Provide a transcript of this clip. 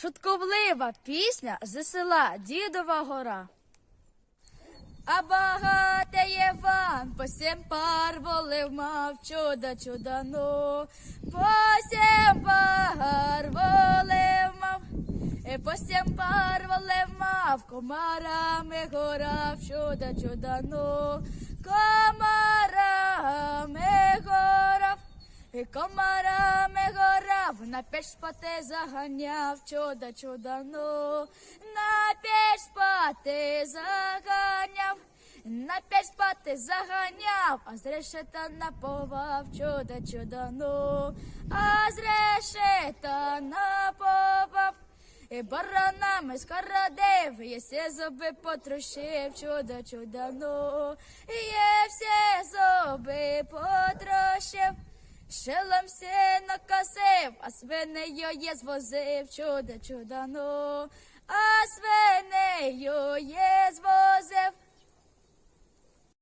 Шутковлива пісня з села Дідова гора. А багатий Іван по сім пар волив мав чуда чудано, по сім пар волив мав, і по сім пар волив мав, комарами горав чуда чудано, комарами горав. І комарами на піч спати заганяв, чуда чудано, на піч спати заганяв, на піч спати заганяв, а з решета наповав, чуда чудано, а з решета наповав. І баранами скородив, єсе зуби потрощив, чудо чудано, є всі зуби потрощив. Шелом се накосив, а свинею є звозив чудо чудано, а свинею є.